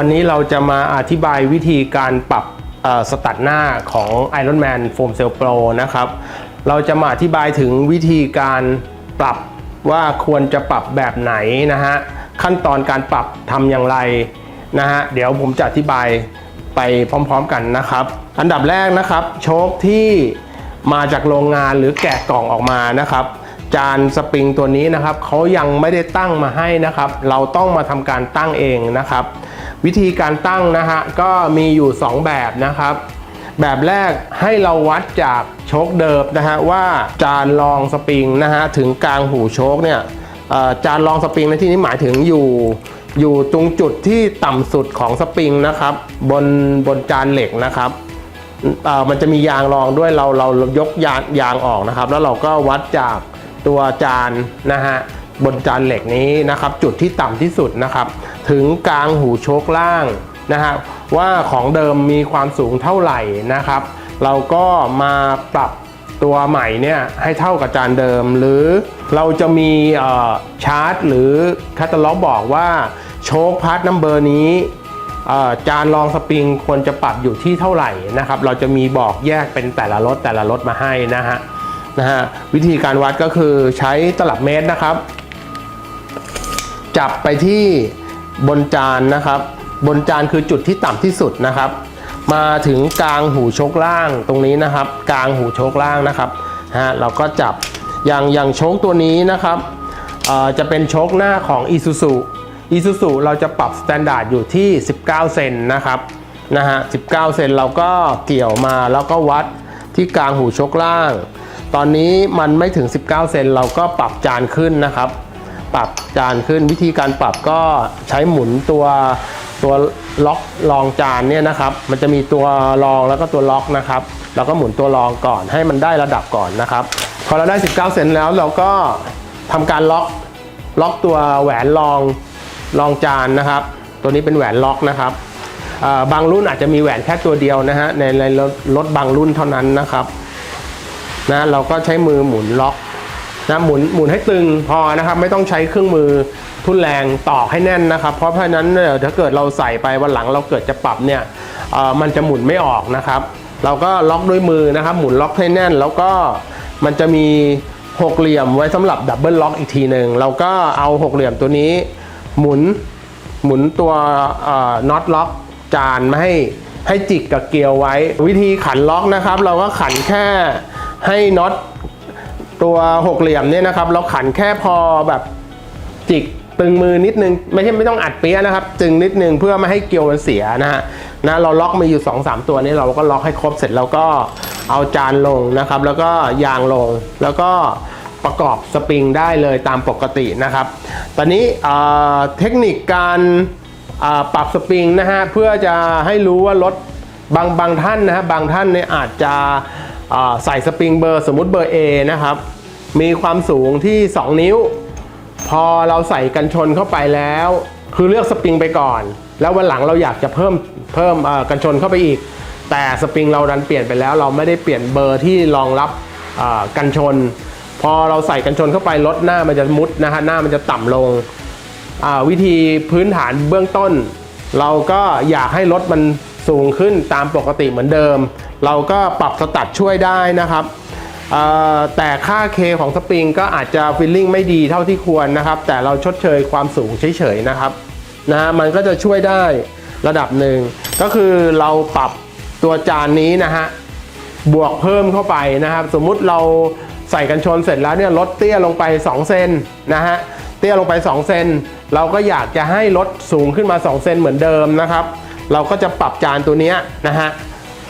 วันนี้เราจะมาอธิบายวิธีการปรับสตัดหน้าของ Iron Man Foam Cell Pro นะครับ เราจะมาอธิบายถึงวิธีการปรับว่าควรจะปรับแบบไหนนะฮะ ขั้นตอนการปรับทำอย่างไรนะฮะ เดี๋ยวผมจะอธิบายไปพร้อมๆกันนะครับ อันดับแรกนะครับ โชคที่มาจากโรงงานหรือแกะกล่องออกมานะครับ จานสปริงตัวนี้นะครับเขายังไม่ได้ตั้งมาให้นะครับ เราต้องมาทำการตั้งเองนะครับ วิธีการตั้งนะฮะก็มีอยู่ 2 แบบนะครับ แบบแรกให้เราวัดจากโชคเดิมนะฮะว่าจานรองสปริงนะฮะถึงกลางหูโชคเนี่ยจานรองสปริงในที่นี้หมายถึงอยู่อยู่ตรงจุดที่ต่ำสุดของสปริงนะครับ บนบนจานเหล็กนะครับมันจะมียางรองด้วยเราเรายกยางยางออกนะครับ แล้วเราก็วัดจากตัวจานนะฮะบนจานเหล็กนี้นะครับ จุดที่ต่ำที่สุดนะครับ ถึงกลางหูโชคล่างนะฮะว่าของเดิมมีความสูงเท่าไหร่นะครับ เราก็มาปรับตัวใหม่เนี่ยให้เท่ากับจานเดิม หรือเราจะมีชาร์ตหรือแคตตาล็อกบอกว่าโชคพาร์ทนัมเบอร์นี้จานรองสปริงควรจะปรับอยู่ที่เท่าไหร่นะครับ เราจะมีบอกแยกเป็นแต่ละรถแต่ละรถมาให้นะฮะนะฮะวิธีการวัดก็คือใช้ตลับเมตรนะครับ จับไปที่ บนจานนะครับ บนจานคือจุดที่ต่ำที่สุดนะครับ มาถึงกลางหูชคล่างตรงนี้นะครับ กลางหูชคล่างนะครับฮะเราก็จับอย่างอย่างชคตัวนี้นะครับจะเป็นชคหน้าของ Isuzu Isuzu เราจะปรับสแตนดาร์ดอยู่ที่ 19 เซนนะครับนะฮะ 19 เซนเราก็เกี่ยวมาแล้วก็วัดที่กลางหูชคล่าง ตอนนี้มันไม่ถึง 19 เซนเราก็ปรับจานขึ้นนะครับ ปรับจานขึ้น วิธีการปรับก็ใช้หมุนตัวตัวล็อกรองจานเนี่ยนะครับ มันจะมีตัวรองแล้วก็ตัวล็อกนะครับเราก็หมุนตัวรองก่อนให้มันได้ระดับก่อนนะครับ พอเราได้ 19 เซนแล้วเราก็ทำการล็อกล็อกตัวแหวนรองรองจานนะครับ ตัวนี้เป็นแหวนล็อกนะครับบางรุ่นอาจจะมีแหวนแค่ตัวเดียวนะฮะในในรถรถบางรุ่นเท่านั้นนะครับนะเราก็ใช้มือหมุนล็อก นะหมุนหมุนให้ตึงพอนะครับ ไม่ต้องใช้เครื่องมือทุนแรงตอกให้แน่นนะครับ เพราะเพราะฉะนั้นถ้าเกิดเราใส่ไปวันหลังเราเกิดจะปรับเนี่ยมันจะหมุนไม่ออกนะครับ เราก็ล็อกด้วยมือนะครับ หมุนล็อกให้แน่น แล้วก็มันจะมีหกเหลี่ยมไว้สำหรับดับเบิลล็อกอีกทีหนึ่งเราก็เอาหกเหลี่ยมตัวนี้ หมุนหมุนตัวน็อตล็อกจานไม่ให้ให้จิกกับเกลียวไว้ วิธีขันล็อกนะครับ เราก็ขันแค่ให้น็อต ตัวหกเหลี่ยมเนี่ยนะครับ เราขันแค่พอแบบจิกตึงมือนิดนึง ไม่ใช่ไม่ต้องอัดเปี้ยนะครับ จึงนิดนึงเพื่อไม่ให้เกลียวมันเสียนะฮะนะเราล็อกมาอยู่2อสตัวนี้เราก็ล็อกให้ครบเสร็จแล้วก็เอาจานลงนะครับ แล้วก็ยางลงแล้วก็ประกอบสปริงได้เลยตามปกตินะครับ ตอนนี้เทคนิคการปรับสปริงนะฮะเพื่อจะให้รู้ว่ารถบางบางท่านนะฮะบางท่านเนี่ยอาจจะ ใส่สปริงเบอร์สมมุติเบอร์ A นะครับ มีความสูงที่ 2 นิ้ว พอเราใส่กันชนเข้าไปแล้ว คือเลือกสปริงไปก่อน แล้ววันหลังเราอยากจะเพิ่มเพิ่มกันชนเข้าไปอีก แต่สปริงเราดันเปลี่ยนไปแล้ว เราไม่ได้เปลี่ยนเบอร์ที่รองรับกันชน พอเราใส่กันชนเข้าไปรถหน้ามันจะมุดนะฮะหน้ามันจะต่ำลงวิธีพื้นฐานเบื้องต้น เราก็อยากให้รถมันสูงขึ้นตามปกติเหมือนเดิม เราก็ปรับสตัดช่วยได้นะครับแต่ค่าเคของสปริงก็อาจจะฟิลลิ่งไม่ดีเท่าที่ควรนะครับ แต่เราชดเชยความสูงเฉยๆนะครับนะฮะมันก็จะช่วยได้ระดับหนึ่ง ก็คือเราปรับตัวจานนี้นะฮะบวกเพิ่มเข้าไปนะครับ สมมุติเราใส่กันชนเสร็จแล้วเนี่ยลดเตี้ยลงไป 2 เซนนะฮะเตี้ยลงไป 2 เซนเราก็อยากจะให้ลดสูงขึ้นมา 2 เซนเหมือนเดิมนะครับ เราก็จะปรับจานตัวนี้นะฮะ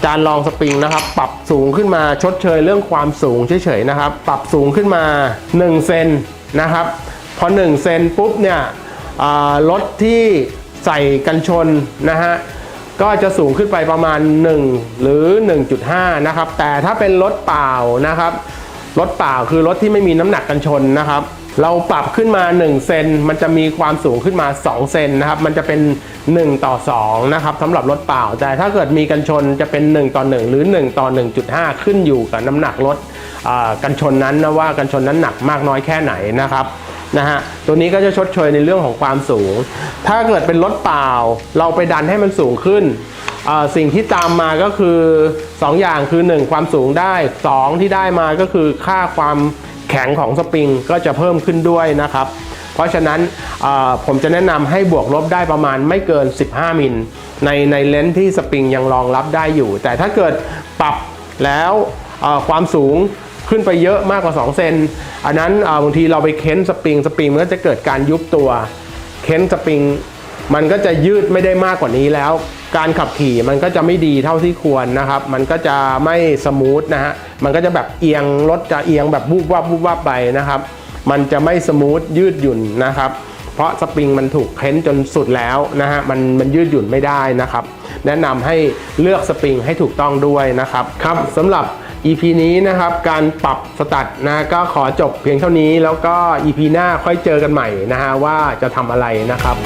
จานรองสปริงนะครับ ปรับสูงขึ้นมาชดเชยเรื่องความสูงเฉยๆนะครับ ปรับสูงขึ้นมา1เซนนะครับ พอ1เซนปุ๊บเนี่ยรถที่ใส่กันชนนะฮะก็จะสูงขึ้นไปประมาณ 1 หรือ 1.5 นะครับ แต่ถ้าเป็นรถเปล่านะครับรถเปล่าคือรถที่ไม่มีน้ำหนักกันชนนะครับ เราปรับขึ้นมา 1 เซนมันจะมีความสูงขึ้นมา 2 เซนนะครับ มันจะเป็น 1 ต่อ 2 นะครับสำหรับรถเปล่า แต่ถ้าเกิดมีกันชนจะเป็น 1 ต่อ 1 หรือ 1 ต่อ 1.5 ขึ้นอยู่กับน้ำหนักรถกันชนนั้นนะว่ากันชนนั้นหนักมากน้อยแค่ไหนนะครับนะฮะตัวนี้ก็จะชดเชยในเรื่องของความสูง ถ้าเกิดเป็นรถเปล่า เราไปดันให้มันสูงขึ้น สิ่งที่ตามมาก็คือ 2 อย่างคือ 1 ความสูงได้ 2 ที่ได้มาก็คือค่าความ แข็งของสปริงก็จะเพิ่มขึ้นด้วยนะครับ เพราะฉะนั้นผมจะแนะนำให้บวกลบได้ประมาณไม่เกิน 15 มิลในในเลนส์ที่สปริงยังรองรับได้อยู่ แต่ถ้าเกิดปรับแล้วความสูงขึ้นไปเยอะมากกว่า 2 เซน อันนั้นบางทีเราไปเค้นสปริงสปริงมันก็จะเกิดการยุบตัว เค้นสปริง มันก็จะยืดไม่ได้มากกว่านี้แล้ว การขับขี่มันก็จะไม่ดีเท่าที่ควรนะครับ มันก็จะไม่สมูทนะฮะ มันก็จะแบบเอียงรถจะเอียงแบบวูบวับวูบวับไปนะครับ มันจะไม่สมูทยืดหยุ่นนะครับ เพราะสปริงมันถูกเพ้นจนสุดแล้วนะฮะ มันมันยืดหยุ่นไม่ได้นะครับ แนะนำให้เลือกสปริงให้ถูกต้องด้วยนะครับ ครับสำหรับ EP นี้นะครับการปรับสตัดนะก็ขอจบเพียงเท่านี้แล้วก็ EP หน้าค่อยเจอกันใหม่นะฮะว่าจะทำอะไรนะครับ